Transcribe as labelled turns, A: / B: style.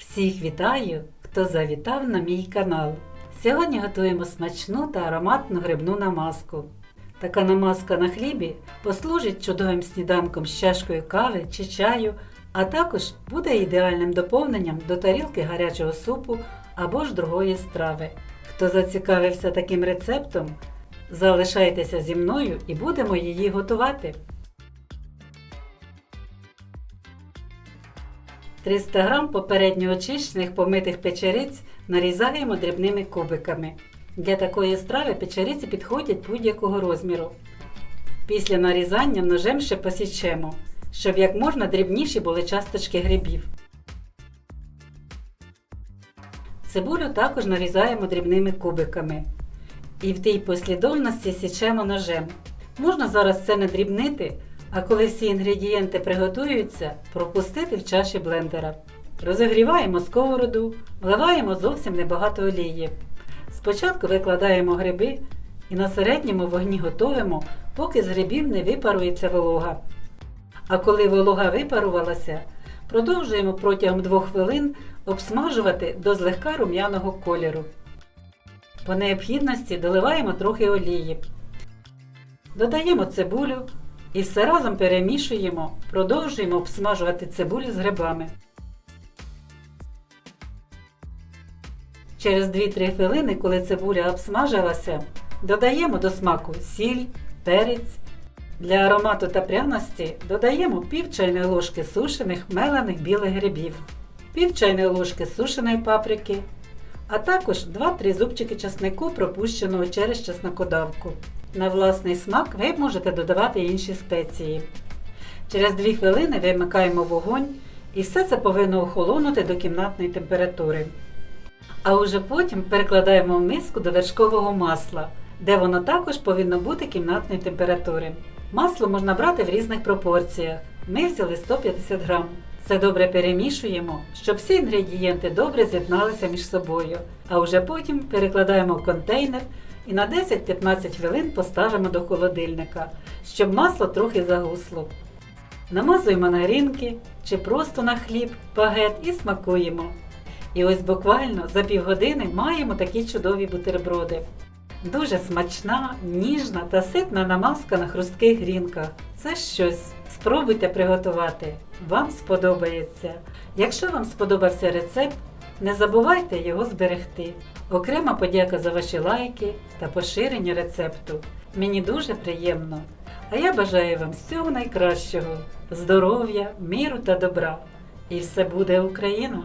A: Всіх вітаю, хто завітав на мій канал. Сьогодні готуємо смачну та ароматну грибну намазку. Така намазка на хлібі послужить чудовим сніданком з чашкою кави чи чаю, а також буде ідеальним доповненням до тарілки гарячого супу або ж другої страви. Хто зацікавився таким рецептом, залишайтеся зі мною і будемо її готувати. 300 г попередньо очищених помитих печериць нарізаємо дрібними кубиками. Для такої страви печериці підходять будь-якого розміру. Після нарізання ножем ще посічемо, щоб як можна дрібніші були часточки грибів. Цибулю також нарізаємо дрібними кубиками. І в тій послідовності січемо ножем. Можна зараз це не дрібнити, а коли всі інгредієнти приготуються, пропустити в чаші блендера. Розігріваємо сковороду, вливаємо зовсім небагато олії. Спочатку викладаємо гриби і на середньому вогні готуємо, поки з грибів не випарується волога. А коли волога випарувалася, продовжуємо протягом 2 хвилин обсмажувати до злегка рум'яного кольору. По необхідності доливаємо трохи олії. Додаємо цибулю і все разом перемішуємо, продовжуємо обсмажувати цибулю з грибами. Через 2-3 хвилини, коли цибуля обсмажилася, додаємо до смаку сіль, перець. Для аромату та пряності додаємо пів чайної ложки сушених мелених білих грибів, пів чайної ложки сушеної паприки, а також 2-3 зубчики часнику, пропущеного через чеснокодавку. На власний смак ви можете додавати інші спеції. Через 2 хвилини вимикаємо вогонь і все це повинно охолонути до кімнатної температури. А уже потім перекладаємо в миску до вершкового масла, де воно також повинно бути кімнатної температури. Масло можна брати в різних пропорціях. Ми взяли 150 грам. Це добре перемішуємо, щоб всі інгредієнти добре з'єдналися між собою. А вже потім перекладаємо в контейнер і на 10-15 хвилин поставимо до холодильника, щоб масло трохи загусло. Намазуємо на грінки чи просто на хліб, багет і смакуємо. І ось буквально за півгодини маємо такі чудові бутерброди. Дуже смачна, ніжна та ситна намазка на хрустких грінках. Це щось. Спробуйте приготувати. Вам сподобається. Якщо вам сподобався рецепт, не забувайте його зберегти. Окрема подяка за ваші лайки та поширення рецепту. Мені дуже приємно. А я бажаю вам всього найкращого, здоров'я, міру та добра. І все буде Україна!